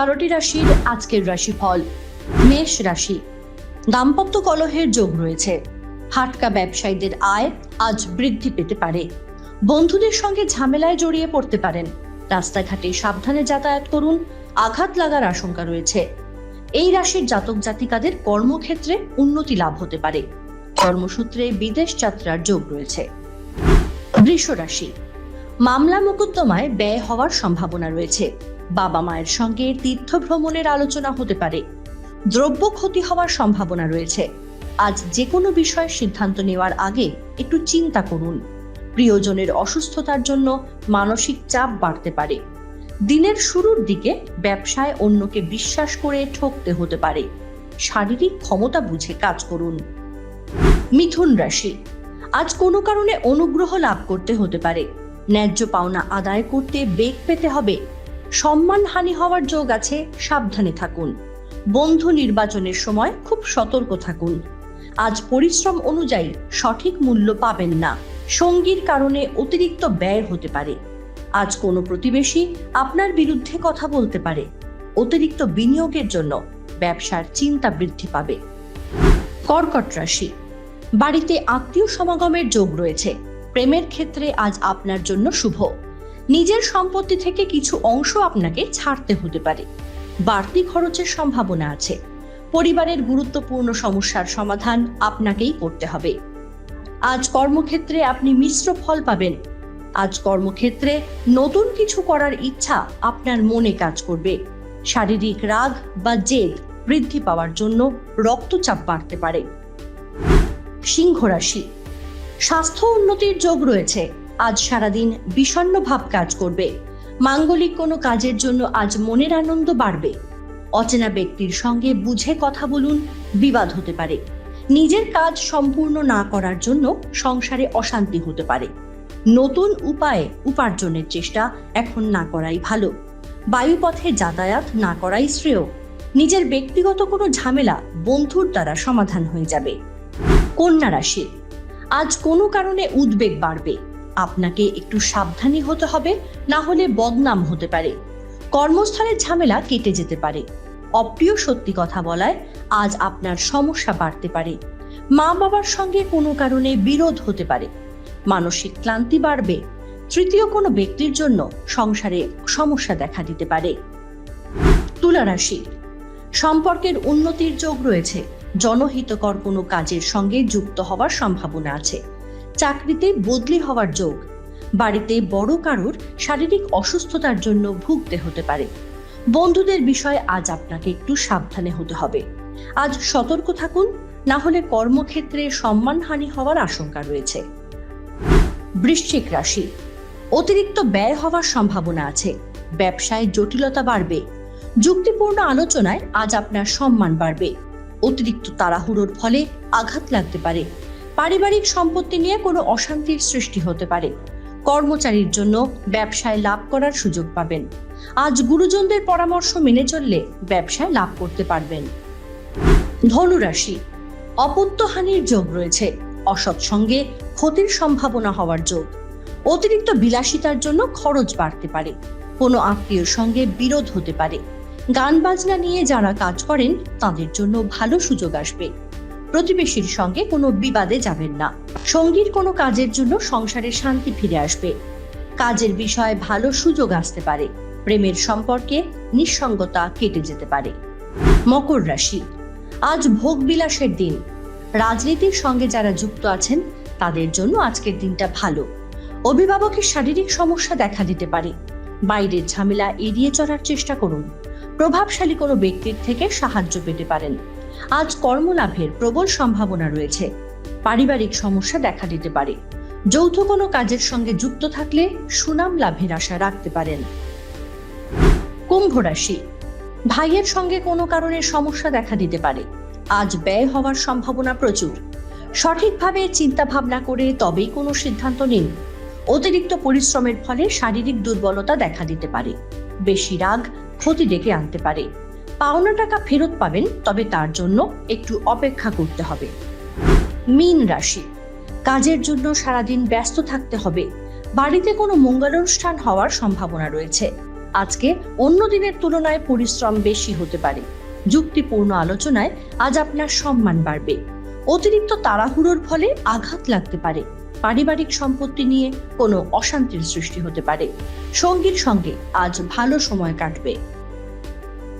বারোটি রাশির আজকের রাশিফল, মেষ রাশি। দাম্পত্য কলহের যোগ রয়েছে। হাটকা ব্যবসায়ীদের আয় আজ বৃদ্ধি পেতে পারে। বন্ধুদের সঙ্গে ঝামেলায় জড়িয়ে পড়তে পারেন। রাস্তাঘাটে সাবধানে যাতায়াত করুন, আঘাত লাগার আশঙ্কা রয়েছে। এই রাশির জাতক জাতিকাদের কর্মক্ষেত্রে উন্নতি লাভ হতে পারে। কর্মসূত্রে বিদেশ যাত্রার যোগ রয়েছে। বৃষ রাশি। মামলা মোকদ্দমায় ব্যয় হওয়ার সম্ভাবনা রয়েছে। বাবা মায়ের সঙ্গে তীর্থ ভ্রমণের আলোচনা হতে পারে। দ্রব্য ক্ষতি হওয়ার সম্ভাবনা রয়েছে। আজ যে কোনো বিষয়ে সিদ্ধান্ত নেওয়ার আগে একটু চিন্তা করুন। প্রিয়জনের অসুস্থতার জন্য মানসিক চাপ বাড়তে পারে। দিনের শুরুর দিকে ব্যবসায় অন্যকে বিশ্বাস করে ঠকতে হতে পারে। শারীরিক ক্ষমতা বুঝে কাজ করুন। মিথুন রাশি। আজ কোনো কারণে অনুগ্রহ লাভ করতে হতে পারে। ন্যায্য পাওনা আদায় করতে বেগ পেতে হবে। সম্মানহানি হওয়ার যোগ আছে, সাবধানে থাকুন। বন্ধু নির্বাচনের সময় খুব সতর্ক থাকুন। আজ পরিশ্রম অনুযায়ী সঠিক মূল্য পাবেন না। সঙ্গীর কারণে অতিরিক্ত ব্যয় হতে পারে। আজ কোনো প্রতিবেশী আপনার বিরুদ্ধে কথা বলতে পারে। অতিরিক্ত বিনিয়োগের জন্য ব্যবসার চিন্তা বৃদ্ধি পাবে। কর্কট রাশি। বাড়িতে আত্মীয় সমাগমের যোগ রয়েছে। প্রেমের ক্ষেত্রে আজ আপনার জন্য শুভ। নিজের সম্পত্তি থেকে কিছু অংশ আপনাকে ছাড়তে হতে পারে। বাড়তি খরচের সম্ভাবনা আছে। পরিবারের গুরুত্বপূর্ণ সমস্যার সমাধান আপনাকেই করতে হবে। আজ কর্মক্ষেত্রে আপনি মিশ্র ফল পাবেন। আজ কর্মক্ষেত্রে নতুন কিছু করার ইচ্ছা আপনার মনে কাজ করবে। শারীরিক রাগ বা জেদ বৃদ্ধি পাওয়ার জন্য রক্তচাপ বাড়তে পারে। সিংহ রাশি। স্বাস্থ্য উন্নতির যোগ রয়েছে। আজ সারাদিন বিষণ্ণ ভাব কাজ করবে। মাঙ্গলিক কোনো কাজের জন্য আজ মনের আনন্দ বাড়বে। অচেনা ব্যক্তির সঙ্গে বুঝে কথা বলুন, বিবাদ হতে পারে। নিজের কাজ সম্পূর্ণ না করার জন্য সংসারে অশান্তি হতে পারে। নতুন উপায়ে উপার্জনের চেষ্টা এখন না করাই ভালো। বায়ুপথে যাতায়াত না করাই শ্রেয়। নিজের ব্যক্তিগত কোনো ঝামেলা বন্ধুর দ্বারা সমাধান হয়ে যাবে। কন্যা রাশি। আজ কোনো কারণে উদ্বেগ বাড়বে। আপনাকে একটু সাবধানী হতে হবে, না হলে বদনাম হতে পারে। কর্মস্থলের ঝামেলা কেটে যেতে পারে। অপ্রিয় সত্যি কথা বলায় আজ আপনার সমস্যা বাড়তে পারে। মা বাবার সঙ্গে কোনো কারণে বিরোধ হতে পারে। মানসিক ক্লান্তি বাড়বে। তৃতীয় কোনো ব্যক্তির জন্য সংসারে সমস্যা দেখা দিতে পারে। তুলা রাশি। সম্পর্কের উন্নতির যোগ রয়েছে। জনহিতকর কোনো কাজের সঙ্গে যুক্ত হওয়ার সম্ভাবনা আছে। চাকরিতে বদলি হওয়ার যোগ। বাড়িতে বড় কারোর শারীরিক অসুস্থতার জন্য ভুগতে হতে পারে। বন্ধুদের বিষয়ে আজ আপনাকে একটু সাবধানে হতে হবে। আজ সতর্ক থাকুন, না হলে কর্মক্ষেত্রে সম্মানহানি হওয়ার আশঙ্কা রয়েছে। বৃশ্চিক রাশি। অতিরিক্ত ব্যয় হওয়ার সম্ভাবনা আছে। ব্যবসায় জটিলতা বাড়বে। যুক্তিপূর্ণ আলোচনায় আজ আপনার সম্মান বাড়বে। অতিরিক্ত তাড়াহুড়োর ফলে আঘাত লাগতে পারে। পারিবারিক সম্পত্তি নিয়ে কোনো অশান্তির সৃষ্টি হতে পারে। কর্মচারীর জন্য ব্যবসায় লাভ করার সুযোগ পাবেন। আজ গুরুজনদের পরামর্শ মেনে চললে ব্যবসায় লাভ করতে পারবেন। ধনুরাশি, অপত্যহানির যোগ রয়েছে। অসৎ সঙ্গে ক্ষতির সম্ভাবনা হওয়ার যোগ। অতিরিক্ত বিলাসিতার জন্য খরচ বাড়তে পারে। কোনো আত্মীয়র সঙ্গে বিরোধ হতে পারে। গান বাজনা নিয়ে যারা কাজ করেন, তাদের জন্য ভালো সুযোগ আসবে। প্রতিবেশীর সঙ্গে কোনো বিবাদে যাবেন না। সঙ্গীর কোনো কাজের জন্য সংসারে শান্তি ফিরে আসবে। কাজের বিষয়ে ভালো সুযোগ আসতে পারে। প্রেমের সম্পর্কে নিঃসঙ্গতা কেটে যেতে পারে। মকর রাশি। আজ ভোগ বিলাসের দিন। রাজনীতির সঙ্গে যারা যুক্ত আছেন, তাদের জন্য আজকের দিনটা ভালো। অভিভাবকের শারীরিক সমস্যা দেখা দিতে পারে। বাইরের ঝামেলা এড়িয়ে চলার চেষ্টা করুন। প্রভাবশালী কোনো ব্যক্তির থেকে সাহায্য পেতে পারেন। আজ কর্মলাভের প্রবল সম্ভাবনা রয়েছে। পারিবারিক সমস্যা দেখা দিতে পারে। যৌথ কোনো কাজের সঙ্গে যুক্ত থাকলে সুনাম লাভের আশা রাখতে পারেন। কুম্ভ রাশি। ভাইয়ের সঙ্গে কোনো কারণে সমস্যা দেখা দিতে পারে। আজ ব্যয় হওয়ার সম্ভাবনা প্রচুর। সঠিকভাবে চিন্তা ভাবনা করে তবেই কোনো সিদ্ধান্ত নিন। অতিরিক্ত পরিশ্রমের ফলে শারীরিক দুর্বলতা দেখা দিতে পারে। বেশি রাগ ক্ষতি ডেকে আনতে পারে। পাওনা টাকা ফেরত পাবেন, তবে তার জন্য একটু অপেক্ষা করতে হবে। মীন রাশি, কাজের জন্য সারাদিন ব্যস্ত থাকতে হবে। বাড়িতে কোনো মঙ্গলানুষ্ঠান হওয়ার সম্ভাবনা রয়েছে। আজকে অন্য দিনের তুলনায় পরিশ্রম বেশি হতে পারে। যুক্তিপূর্ণ আলোচনায় আজ আপনার সম্মান বাড়বে। অতিরিক্ত তাড়াহুড়োর ফলে আঘাত লাগতে পারে। পারিবারিক সম্পত্তি নিয়ে কোনো অশান্তির সৃষ্টি হতে পারে। সঙ্গীর সঙ্গে আজ ভালো সময় কাটবে।